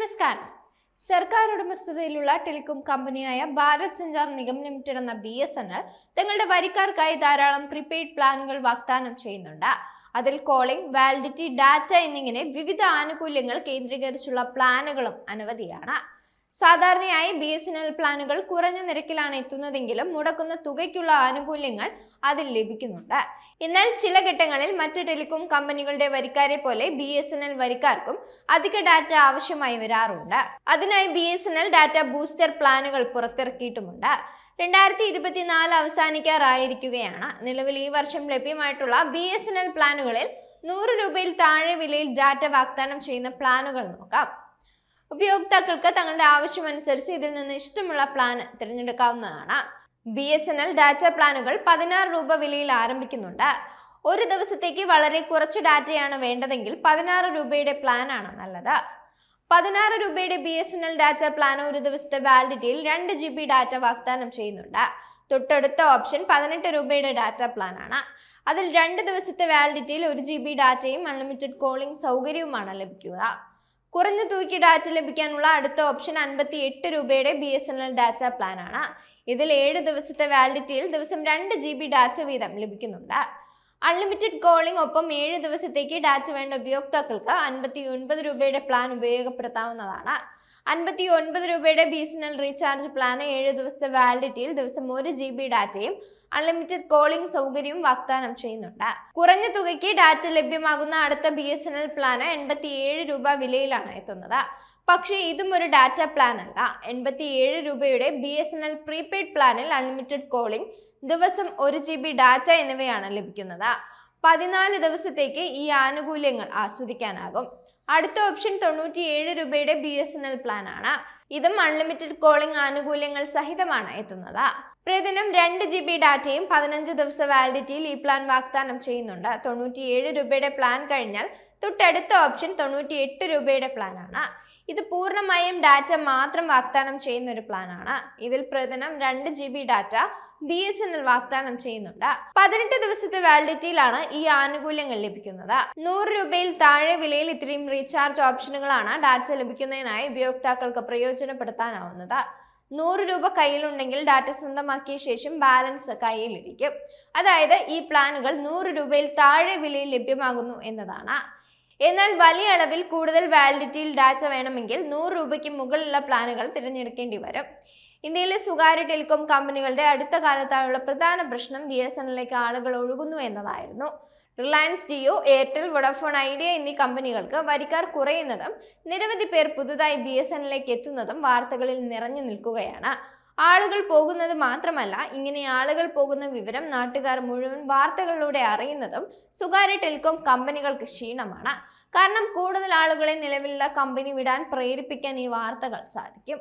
നമസ്കാരം. സർക്കാർ ഉടമസ്ഥതയിലുള്ള ടെലികോം കമ്പനിയായ ഭാരത് സഞ്ചാർ നിഗം ലിമിറ്റഡ് എന്ന ബി എസ് എൻ എൽ തങ്ങളുടെ വരിക്കാർക്കായി ധാരാളം പ്രീപെയ്ഡ് പ്ലാനുകൾ വാഗ്ദാനം ചെയ്യുന്നുണ്ട്. അതിൽ കോളിംഗ് വാലിഡിറ്റി ഡാറ്റ എന്നിങ്ങനെ വിവിധ ആനുകൂല്യങ്ങൾ കേന്ദ്രീകരിച്ചുള്ള പ്ലാനുകളും അനവധിയാണ്. സാധാരണയായി ബി എസ് എൻ എൽ പ്ലാനുകൾ കുറഞ്ഞ നിരക്കിലാണ് എത്തുന്നതെങ്കിലും മുടക്കുന്ന തുകയ്ക്കുള്ള ആനുകൂല്യങ്ങൾ അതിൽ ലഭിക്കുന്നുണ്ട്. എന്നാൽ ചില ഘട്ടങ്ങളിൽ മറ്റ് ടെലികോം കമ്പനികളുടെ വരിക്കാരെ പോലെ ബി എസ് എൻ എൽ വരിക്കാർക്കും അധിക ഡാറ്റ ആവശ്യമായി വരാറുണ്ട്. അതിനായി B S N L data booster പ്ലാനുകൾ പുറത്തിറക്കിയിട്ടുമുണ്ട്. രണ്ടായിരത്തി ഇരുപത്തിനാല് അവസാനിക്കാറായിരിക്കുകയാണ്. നിലവിൽ ഈ വർഷം ലഭ്യമായിട്ടുള്ള ബി എസ് എൻ എൽ പ്ലാനുകളിൽ നൂറ് രൂപയിൽ താഴെ വിലയിൽ ഡാറ്റ വാഗ്ദാനം ചെയ്യുന്ന പ്ലാനുകൾ നോക്കാം. ഉപയോക്താക്കൾക്ക് തങ്ങളുടെ ആവശ്യമനുസരിച്ച് ഇതിൽ നിന്ന് ഇഷ്ടമുള്ള plan തിരഞ്ഞെടുക്കാവുന്നതാണ്. B S N L data പ്ലാനുകൾ പതിനാറ് രൂപ വിലയിൽ ആരംഭിക്കുന്നുണ്ട്. ഒരു ദിവസത്തേക്ക് വളരെ കുറച്ച് ഡാറ്റയാണ് വേണ്ടതെങ്കിൽ പതിനാറ് രൂപയുടെ പ്ലാനാണ് നല്ലത്. പതിനാറ് രൂപയുടെ B S N L data plan ഒരു ദിവസത്തെ വാലിഡിറ്റിയിൽ രണ്ട് ജി ബി ഡാറ്റ വാഗ്ദാനം ചെയ്യുന്നുണ്ട്. തൊട്ടടുത്ത ഓപ്ഷൻ പതിനെട്ട് രൂപയുടെ ഡാറ്റ പ്ലാൻ ആണ്. അതിൽ രണ്ട് ദിവസത്തെ വാലിഡിറ്റിയിൽ ഒരു ജി ബി ഡാറ്റയും അൺലിമിറ്റഡ് കോളിംഗ് സൗകര്യവുമാണ് ലഭിക്കുക. കുറഞ്ഞ തുകയ്ക്ക് ഡാറ്റ ലഭിക്കാനുള്ള അടുത്ത ഓപ്ഷൻ അൻപത്തി എട്ട് രൂപയുടെ B S N L data പ്ലാനാണ് ഇതിൽ ഏഴ് ദിവസത്തെ വാലിഡിറ്റിയിൽ ദിവസം രണ്ട് ജി ബി ഡാറ്റ വീതം ലഭിക്കുന്നുണ്ട്. അൺലിമിറ്റഡ് കോളിംഗ് ഒപ്പം ഏഴ് ദിവസത്തേക്ക് ഡാറ്റ വേണ്ട ഉപയോക്താക്കൾക്ക് അൻപത്തി ഒൻപത് രൂപയുടെ പ്ലാൻ ഉപയോഗപ്പെടുത്താവുന്നതാണ്. അൻപത്തി ഒൻപത് രൂപയുടെ B S N L recharge plan ഏഴ് ദിവസത്തെ വാലിഡിറ്റിയിൽ ദിവസം ഒരു ജി ബി ഡാറ്റയും അൺലിമിറ്റഡ് കോളിംഗ് സൗകര്യവും വാഗ്ദാനം ചെയ്യുന്നുണ്ട്. കുറഞ്ഞ തുകയ്ക്ക് ഡാറ്റ ലഭ്യമാകുന്ന അടുത്ത ബി എസ് എൻ എൽ പ്ലാന് എൺപത്തി ഏഴ് രൂപ വിലയിലാണ് എത്തുന്നത്. പക്ഷേ ഇതും ഒരു ഡാറ്റ പ്ലാൻ അല്ല. എൺപത്തി ഏഴ് രൂപയുടെ B S N L prepaid പ്ലാനിൽ അൺലിമിറ്റഡ് കോളിംഗ് ദിവസം ഒരു ജി ബി ഡാറ്റ എന്നിവയാണ് ലഭിക്കുന്നത്. പതിനാല് ദിവസത്തേക്ക് ഈ ആനുകൂല്യങ്ങൾ ആസ്വദിക്കാനാകും. അടുത്ത ഓപ്ഷൻ തൊണ്ണൂറ്റിയേഴ് രൂപയുടെ B S N L plan ആണ്. ഇതും അൺലിമിറ്റഡ് കോളിംഗ് ആനുകൂല്യങ്ങൾ സഹിതമാണ് എത്തുന്നത്. പ്രതിദിനം രണ്ട് ജി ബി ഡാറ്റയും പതിനഞ്ച് ദിവസ വാലിഡിറ്റിയിൽ ഈ പ്ലാൻ വാഗ്ദാനം ചെയ്യുന്നുണ്ട്. തൊണ്ണൂറ്റിയേഴ് രൂപയുടെ പ്ലാൻ കഴിഞ്ഞാൽ തൊട്ടടുത്ത ഓപ്ഷൻ തൊണ്ണൂറ്റി എട്ട് രൂപയുടെ പ്ലാനാണ് ഇത് പൂർണമായും ഡാറ്റ മാത്രം വാഗ്ദാനം ചെയ്യുന്ന ഒരു പ്ലാനാണ് ഇതിൽ പ്രതിദിനം രണ്ട് G B data B S N L വാഗ്ദാനം ചെയ്യുന്നുണ്ട്. പതിനെട്ട് ദിവസത്തെ വാലിഡിറ്റിയിലാണ് ഈ ആനുകൂല്യങ്ങൾ ലഭിക്കുന്നത്. നൂറ് രൂപയിൽ താഴെ വിലയിൽ ഇത്രയും റീചാർജ് ഓപ്ഷനുകളാണ് ഡാറ്റ ലഭിക്കുന്നതിനായി ഉപയോക്താക്കൾക്ക് പ്രയോജനപ്പെടുത്താനാവുന്നത്. നൂറ് രൂപ കയ്യിലുണ്ടെങ്കിൽ ഡാറ്റ സ്വന്തമാക്കിയ ശേഷം ബാലൻസ് കയ്യിലിരിക്കും. അതായത് ഈ പ്ലാനുകൾ നൂറ് രൂപയിൽ താഴെ വിലയിൽ ലഭ്യമാകുന്നു എന്നതാണ്. എന്നാൽ വലിയ അളവിൽ കൂടുതൽ വാലിഡിറ്റിയിൽ ഡാറ്റ വേണമെങ്കിൽ നൂറ് രൂപയ്ക്ക് മുകളിലുള്ള പ്ലാനുകൾ തിരഞ്ഞെടുക്കേണ്ടി വരും. ഇന്ത്യയിലെ സ്വകാര്യ ടെലികോം കമ്പനികളുടെ അടുത്ത കാലത്തായുള്ള പ്രധാന പ്രശ്നം ബി എസ് എന്നിലേക്ക് ആളുകൾ ഒഴുകുന്നു എന്നതായിരുന്നു. Reliance Jio Airtel Vodafone Idea എന്നീ കമ്പനികൾക്ക് വരിക്കാർ കുറയുന്നതും നിരവധി പേർ പുതുതായി ബി എസ് എന്നിലേക്ക് എത്തുന്നതും വാർത്തകളിൽ നിറഞ്ഞു നിൽക്കുകയാണ്. ആളുകൾ പോകുന്നത് മാത്രമല്ല ഇങ്ങനെ ആളുകൾ പോകുന്ന വിവരം നാട്ടുകാർ മുഴുവൻ വാർത്തകളിലൂടെ അറിയുന്നതും സ്വകാര്യ ടെലികോം കമ്പനികൾക്ക് ക്ഷീണമാണ്. കാരണം കൂടുതൽ ആളുകളെ നിലവിലുള്ള കമ്പനി വിടാൻ പ്രേരിപ്പിക്കാൻ ഈ വാർത്തകൾ സാധിക്കും.